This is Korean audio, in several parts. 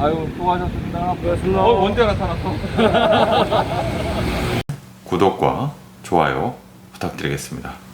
아유 수고하셨습니다. 고맙습니다. 어 언제 나타났어? 구독과 좋아요 부탁드리겠습니다.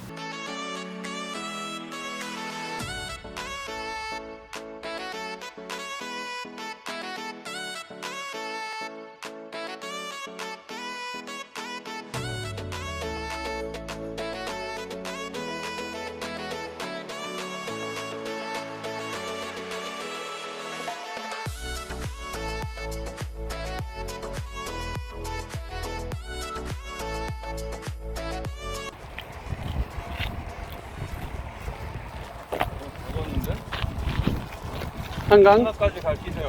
한강 하나까지 갈기세요.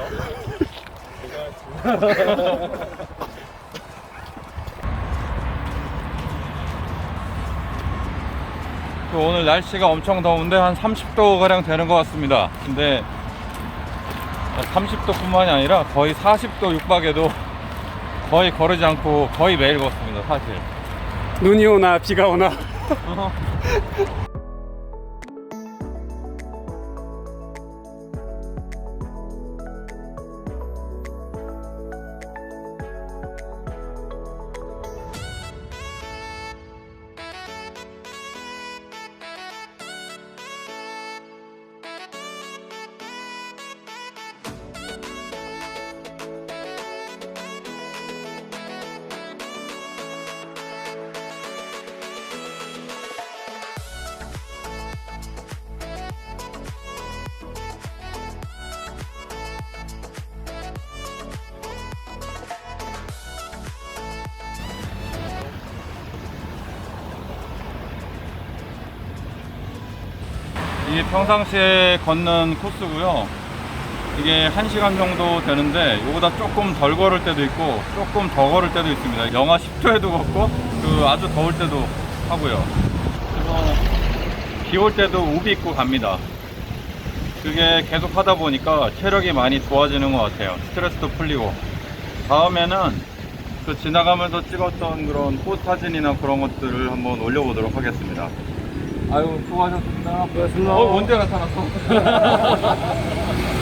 그 오늘 날씨가 엄청 더운데 한 30도 가량 되는 것 같습니다. 근데 30도뿐만이 아니라 거의 40도 육박에도 거의 거르지 않고 거의 매일 걷습니다. 사실. 눈이 오나 비가 오나 이게 평상시에 걷는 코스고요. 이게 1시간 정도 되는데 이거보다 조금 덜 걸을 때도 있고 조금 더 걸을 때도 있습니다. 영하 10도에도 걷고 그 아주 더울 때도 하고요. 그래서 비 올 때도 우비 입고 갑니다. 그게 계속 하다 보니까 체력이 많이 좋아지는 것 같아요. 스트레스도 풀리고. 다음에는 그 지나가면서 찍었던 그런 꽃 사진이나 그런 것들을 한번 올려보도록 하겠습니다. 아유 수고하셨습니다. 고맙습니다. 어 언제 나타났어?